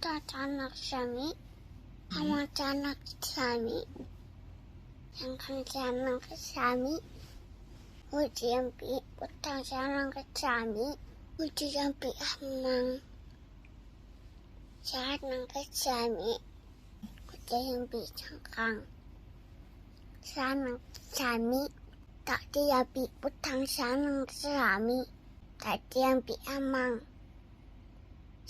Kita tanak sami Sama tanak sami Yang kan tanak sami Uji yang pi Utang tanak sami Uji yang pi amang Tanak sami Uji yang pi cangkang Tanak sami Tak dia pi Utang tanak sami Tak dia pi amangทุ